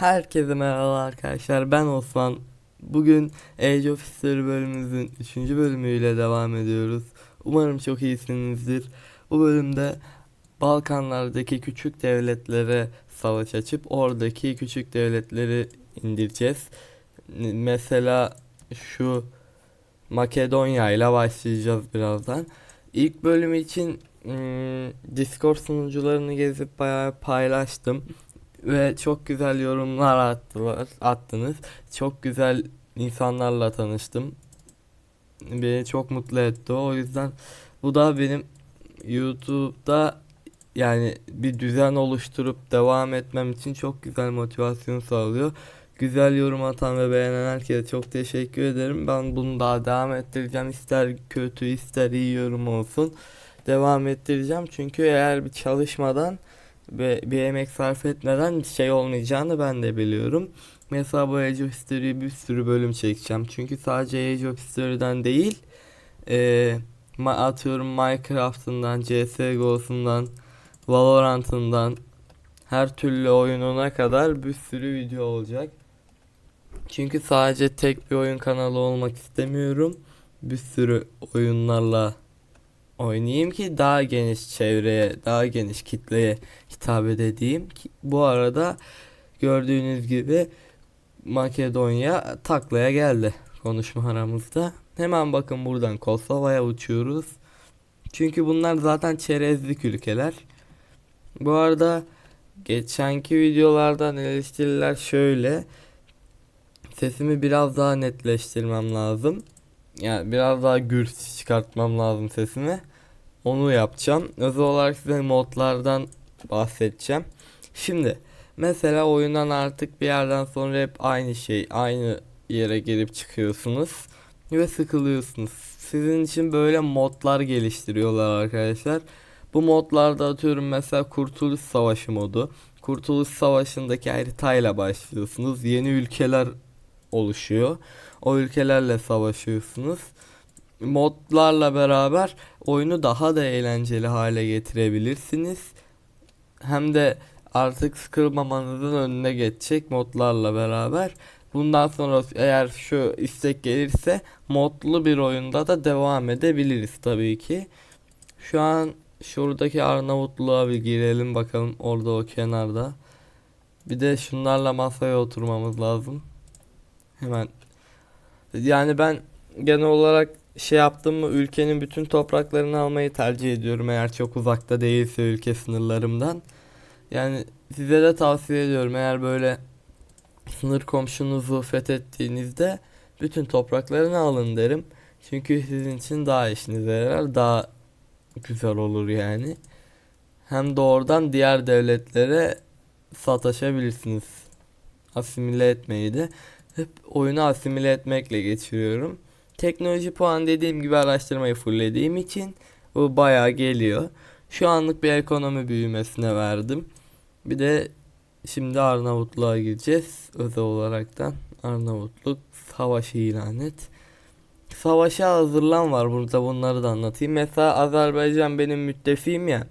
Herkese merhaba arkadaşlar ben Osman. Bugün Age of History bölümümüzün 3. bölümüyle devam ediyoruz. Umarım çok iyisinizdir. Bu bölümde Balkanlardaki küçük devletlere savaş açıp oradaki küçük devletleri indireceğiz. Mesela şu Makedonya ile başlayacağız birazdan. İlk bölüm için hmm, Discord sunucularını gezip bayağı paylaştım ve çok güzel yorumlar attılar, attınız. Çok güzel insanlarla tanıştım. Beni çok mutlu etti o. Yüzden bu da benim YouTube'da yani bir düzen oluşturup devam etmem için çok güzel motivasyon sağlıyor. Güzel yorum atan ve beğenen herkese çok teşekkür ederim. Ben bunu daha devam ettireceğim. İster kötü ister iyi yorum olsun. Devam ettireceğim. Çünkü eğer bir çalışmadan ve bir emek sarf etmeden şey olmayacağını ben de biliyorum. Mesela bu Age of History'yi bir sürü bölüm çekeceğim. Çünkü sadece Age of History'den değil, ma- atıyorum Minecraft'ından, CSGO'sundan, Valorant'ından, her türlü oyununa kadar bir sürü video olacak. Çünkü sadece tek bir oyun kanalı olmak istemiyorum. Bir sürü oyunlarla oynayayım ki daha geniş çevreye, daha geniş kitleye hitap edeyim bu arada gördüğünüz gibi Makedonya taklaya geldi konuşma aramızda. Hemen bakın buradan Kosova'ya uçuyoruz. Çünkü bunlar zaten çerezlik ülkeler. Bu arada geçenki videolardan eleştiriler şöyle. Sesimi biraz daha netleştirmem lazım. Yani biraz daha gür çıkartmam lazım sesimi. Onu yapacağım. Özel olarak size modlardan bahsedeceğim. Şimdi mesela oyundan artık bir yerden sonra hep aynı şey, aynı yere girip çıkıyorsunuz ve sıkılıyorsunuz. Sizin için böyle modlar geliştiriyorlar arkadaşlar. Bu modlarda atıyorum mesela Kurtuluş Savaşı modu. Kurtuluş Savaşı'ndaki haritayla başlıyorsunuz. Yeni ülkeler oluşuyor. O ülkelerle savaşıyorsunuz. Modlarla beraber oyunu daha da eğlenceli hale getirebilirsiniz. Hem de artık sıkılmamanızın önüne geçecek modlarla beraber. Bundan sonra eğer şu istek gelirse modlu bir oyunda da devam edebiliriz tabii ki. Şu an şuradaki Arnavutluğa bir girelim bakalım orada o kenarda. Bir de şunlarla masaya oturmamız lazım. Hemen. Yani ben genel olarak şey yaptım mı ülkenin bütün topraklarını almayı tercih ediyorum eğer çok uzakta değilse ülke sınırlarımdan. Yani size de tavsiye ediyorum eğer böyle sınır komşunuzu fethettiğinizde bütün topraklarını alın derim. Çünkü sizin için daha işinize yarar, daha güzel olur yani. Hem de oradan diğer devletlere sataşabilirsiniz. Asimile etmeyi de hep oyunu asimile etmekle geçiriyorum. Teknoloji puan dediğim gibi araştırmayı fulllediğim için bu bayağı geliyor. Şu anlık bir ekonomi büyümesine verdim. Bir de şimdi Arnavutluğa gideceğiz. Özel olaraktan Arnavutluk savaşı ilan et. Savaşa hazırlan var burada bunları da anlatayım. Mesela Azerbaycan benim müttefiğim ya.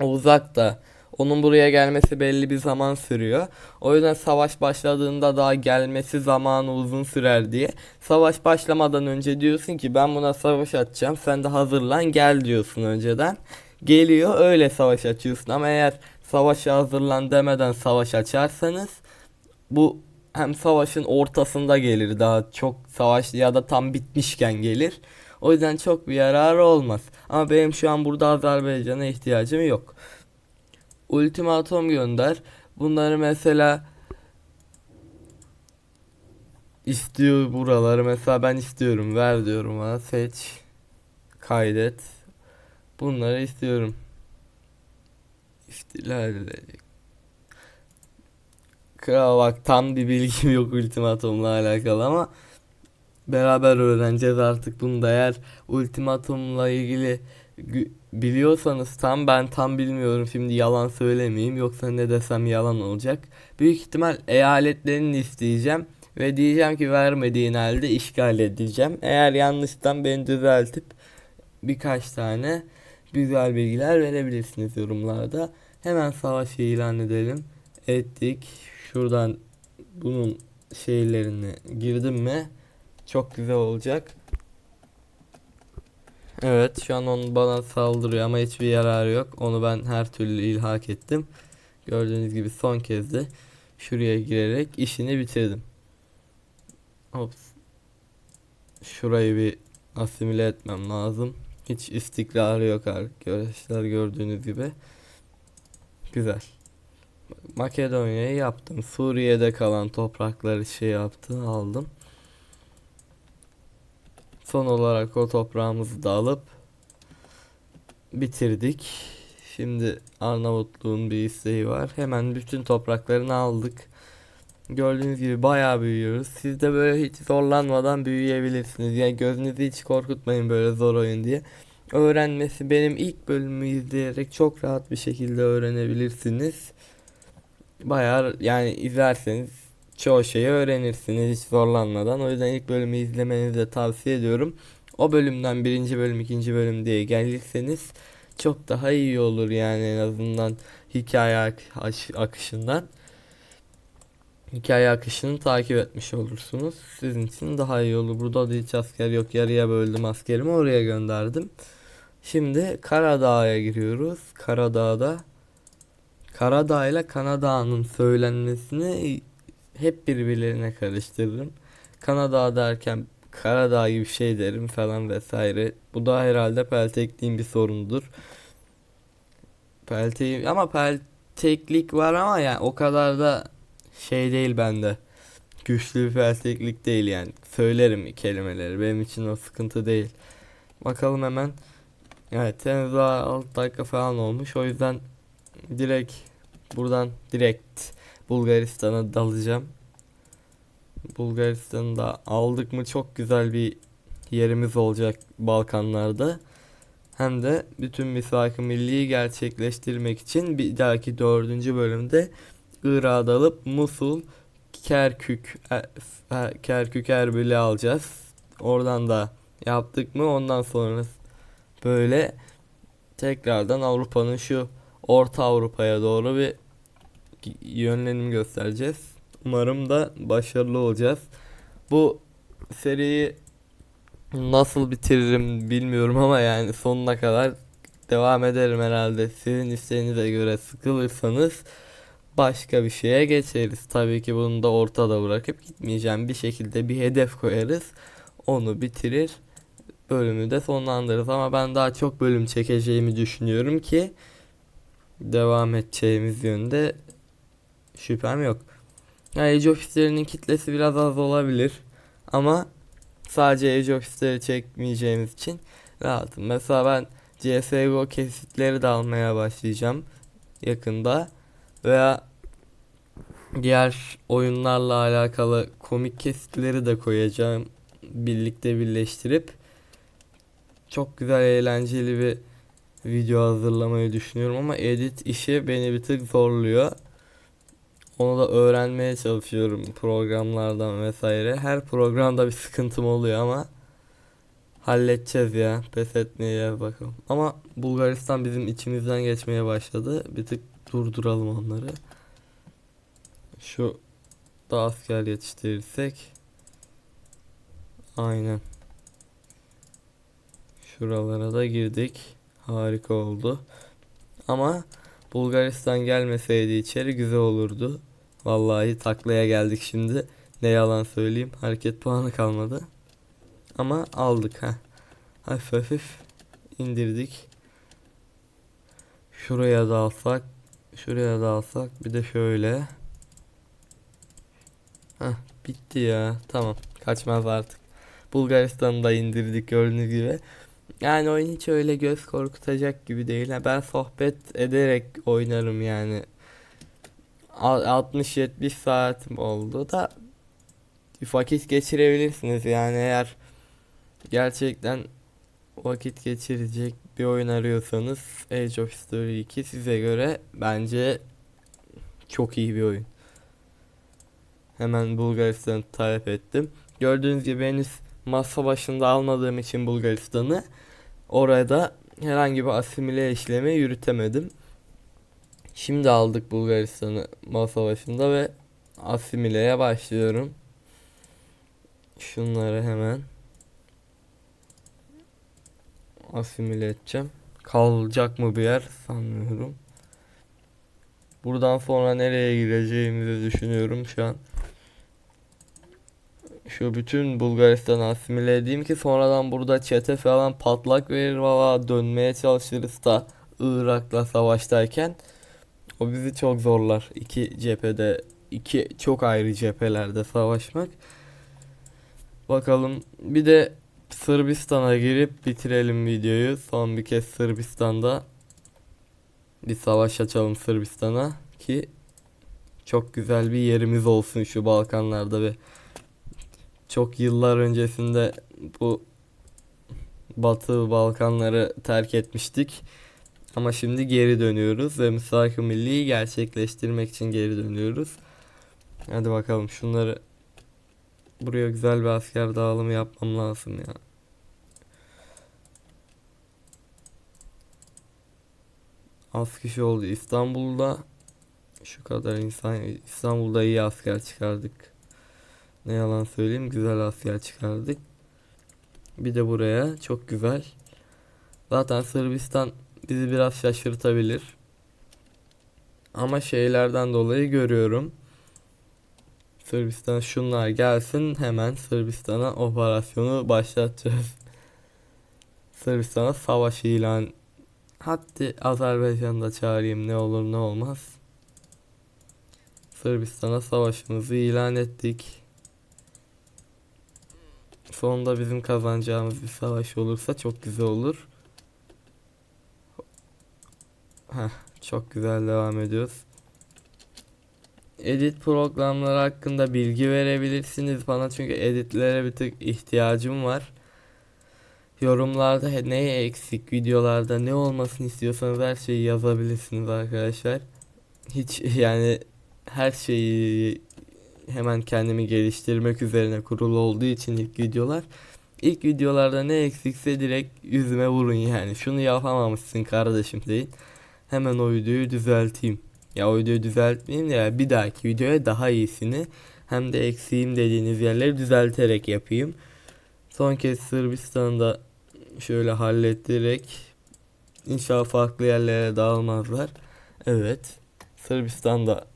Uzakta. Onun buraya gelmesi belli bir zaman sürüyor. O yüzden savaş başladığında daha gelmesi zamanı uzun sürer diye. Savaş başlamadan önce diyorsun ki ben buna savaş açacağım. Sen de hazırlan gel diyorsun önceden. Geliyor öyle savaş açıyorsun ama eğer savaşa hazırlan demeden savaş açarsanız bu hem savaşın ortasında gelir daha çok savaş ya da tam bitmişken gelir. O yüzden çok bir yararı olmaz. Ama benim şu an burada Azerbaycan'a ihtiyacım yok. Ultimatom gönder. Bunları mesela istiyor buraları. Mesela ben istiyorum. Ver diyorum bana. Seç. Kaydet. Bunları istiyorum. İstilal edilecek Kral bak tam bir bilgim yok ultimatomla alakalı ama beraber öğreneceğiz artık bunu da. Eğer ultimatomla ilgili biliyorsanız tam ben tam bilmiyorum şimdi yalan söylemeyeyim yoksa ne desem yalan olacak. Büyük ihtimal eyaletlerini isteyeceğim ve diyeceğim ki vermediğin halde işgal edeceğim. Eğer yanlıştan beni düzeltip birkaç tane güzel bilgiler verebilirsiniz yorumlarda. Hemen savaşı ilan edelim. Ettik. Şuradan bunun şeylerini girdim mi çok güzel olacak. Evet şu an onun bana saldırıyor ama hiçbir yararı yok. Onu ben her türlü ilhak ettim. Gördüğünüz gibi son kez de şuraya girerek işini bitirdim. Ops. Şurayı bir asimile etmem lazım. Hiç istikrarı yok arkadaşlar gördüğünüz gibi. Güzel. Makedonya'yı yaptım. Suriye'de kalan toprakları şey yaptı, aldım. Son olarak o toprağımızı da alıp bitirdik. Şimdi Arnavutluğun bir isteği var. Hemen bütün topraklarını aldık. Gördüğünüz gibi bayağı büyüyoruz. Siz de böyle hiç zorlanmadan büyüyebilirsiniz. Yani gözünüzü hiç korkutmayın böyle zor oyun diye. Öğrenmesi benim ilk bölümümü izleyerek çok rahat bir şekilde öğrenebilirsiniz. Bayağı yani izlerseniz çoğu şeyi öğrenirsiniz hiç zorlanmadan. O yüzden ilk bölümü izlemenizi de tavsiye ediyorum. O bölümden birinci bölüm, ikinci bölüm diye gelirseniz çok daha iyi olur yani en azından hikaye ak- akışından. Hikaye akışını takip etmiş olursunuz. Sizin için daha iyi olur. Burada da hiç asker yok. Yarıya böldüm askerimi oraya gönderdim. Şimdi Karadağ'a giriyoruz. Karadağ'da Karadağ ile Kanadağ'ın söylenmesini hep birbirlerine karıştırırım. Kanadağ derken Karadağ gibi şey derim falan vesaire. Bu da herhalde peltekliğin bir sorunudur. Pelteği ama pelteklik var ama yani o kadar da şey değil bende. Güçlü bir pelteklik değil yani. Söylerim kelimeleri. Benim için o sıkıntı değil. Bakalım hemen. Evet henüz daha 6 dakika falan olmuş. O yüzden direkt buradan direkt Bulgaristan'a dalacağım. Bulgaristan'ı da aldık mı çok güzel bir yerimiz olacak Balkanlarda. Hem de bütün misak-ı milliyi gerçekleştirmek için bir dahaki dördüncü bölümde Irak'ı alıp Musul, Kerkük, e, e, Kerkük Erbil'i alacağız. Oradan da yaptık mı ondan sonra böyle tekrardan Avrupa'nın şu Orta Avrupa'ya doğru bir yönlenim göstereceğiz. Umarım da başarılı olacağız. Bu seriyi nasıl bitiririm bilmiyorum ama yani sonuna kadar devam ederim herhalde. Sizin isteğinize göre sıkılırsanız başka bir şeye geçeriz. Tabii ki bunu da ortada bırakıp gitmeyeceğim. Bir şekilde bir hedef koyarız. Onu bitirir. Bölümü de sonlandırırız ama ben daha çok bölüm çekeceğimi düşünüyorum ki devam edeceğimiz yönde şüphem yok. Yani Age of History'nin kitlesi biraz az olabilir. Ama sadece Age of History çekmeyeceğimiz için rahatım. Mesela ben CSGO kesitleri de almaya başlayacağım yakında. Veya diğer oyunlarla alakalı komik kesitleri de koyacağım. Birlikte birleştirip çok güzel eğlenceli bir video hazırlamayı düşünüyorum ama edit işi beni bir tık zorluyor. Onu da öğrenmeye çalışıyorum programlardan vesaire. Her programda bir sıkıntım oluyor ama halledeceğiz ya. Pes etmeye bakalım. Ama Bulgaristan bizim içimizden geçmeye başladı. Bir tık durduralım onları. Şu da asker yetiştirirsek. Aynen. Şuralara da girdik. Harika oldu. Ama Bulgaristan gelmeseydi içeri güzel olurdu. Vallahi taklaya geldik şimdi. Ne yalan söyleyeyim. Hareket puanı kalmadı. Ama aldık ha. Hafif hafif indirdik. Şuraya da alsak. Şuraya da alsak. Bir de şöyle. Heh, bitti ya. Tamam. Kaçmaz artık. Bulgaristan'ı da indirdik gördüğünüz gibi. Yani oyun hiç öyle göz korkutacak gibi değil. Ben sohbet ederek oynarım yani. 60-70 saatim oldu da vakit geçirebilirsiniz yani eğer gerçekten vakit geçirecek bir oyun arıyorsanız Age of History 2 size göre bence çok iyi bir oyun. Hemen Bulgaristan'ı tarif ettim. Gördüğünüz gibi henüz masa başında almadığım için Bulgaristan'ı orada herhangi bir asimile işlemi yürütemedim. Şimdi aldık Bulgaristan'ı masa başında ve asimileye başlıyorum. Şunları hemen asimile edeceğim. Kalacak mı bir yer sanmıyorum. Buradan sonra nereye gireceğimizi düşünüyorum şu an. Şu bütün Bulgaristan'ı asimile edeyim ki sonradan burada çete falan patlak verir valla dönmeye çalışırız da Irak'la savaştayken o bizi çok zorlar. İki cephede, iki çok ayrı cephelerde savaşmak. Bakalım bir de Sırbistan'a girip bitirelim videoyu. Son bir kez Sırbistan'da bir savaş açalım Sırbistan'a ki çok güzel bir yerimiz olsun şu Balkanlarda ve çok yıllar öncesinde bu Batı Balkanları terk etmiştik. Ama şimdi geri dönüyoruz ve Misak-ı Milli'yi gerçekleştirmek için geri dönüyoruz. Hadi bakalım şunları buraya güzel bir asker dağılımı yapmam lazım ya. Az kişi oldu İstanbul'da şu kadar insan İstanbul'da iyi asker çıkardık. Ne yalan söyleyeyim güzel asker çıkardık. Bir de buraya çok güzel. Zaten Sırbistan bizi biraz şaşırtabilir. Ama şeylerden dolayı görüyorum. Sırbistan şunlar gelsin hemen Sırbistan'a operasyonu başlatacağız. Sırbistan'a savaş ilan. Hatta Azerbaycan'ı da çağırayım ne olur ne olmaz. Sırbistan'a savaşımızı ilan ettik. Sonunda bizim kazanacağımız bir savaş olursa çok güzel olur. Çok güzel devam ediyoruz. Edit programları hakkında bilgi verebilirsiniz bana çünkü editlere bir tık ihtiyacım var. Yorumlarda neye eksik videolarda ne olmasını istiyorsanız her şeyi yazabilirsiniz arkadaşlar. Hiç yani her şeyi hemen kendimi geliştirmek üzerine kurulu olduğu için ilk videolar. İlk videolarda ne eksikse direkt yüzüme vurun yani. Şunu yapamamışsın kardeşim deyin. Hemen o videoyu düzelteyim. Ya o videoyu düzeltmeyeyim de ya bir dahaki videoya daha iyisini hem de eksiğim dediğiniz yerleri düzelterek yapayım. Son kez Sırbistan'da şöyle hallettirerek inşallah farklı yerlere dağılmazlar. Evet. Sırbistan'da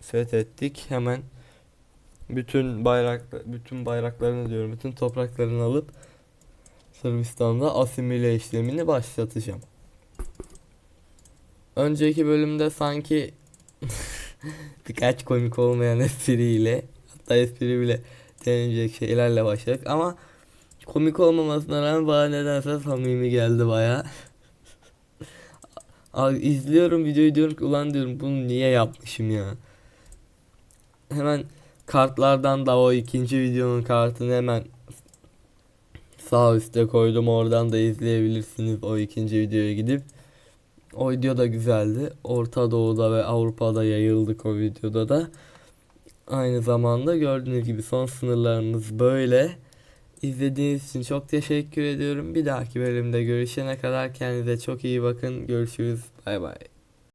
fethettik. Hemen bütün bayrak bütün bayraklarını diyorum, bütün topraklarını alıp Sırbistan'da asimile işlemini başlatacağım. Önceki bölümde sanki birkaç komik olmayan espriyle hatta espri bile deneyecek şeylerle başladık ama komik olmamasına rağmen bana nedense samimi geldi baya. izliyorum videoyu diyorum ki ulan diyorum bunu niye yapmışım ya. Hemen kartlardan da o ikinci videonun kartını hemen sağ üstte koydum oradan da izleyebilirsiniz o ikinci videoya gidip. O video da güzeldi. Orta Doğu'da ve Avrupa'da yayıldık o videoda da. Aynı zamanda gördüğünüz gibi son sınırlarımız böyle. İzlediğiniz için çok teşekkür ediyorum. Bir dahaki bölümde görüşene kadar kendinize çok iyi bakın. Görüşürüz. Bay bay.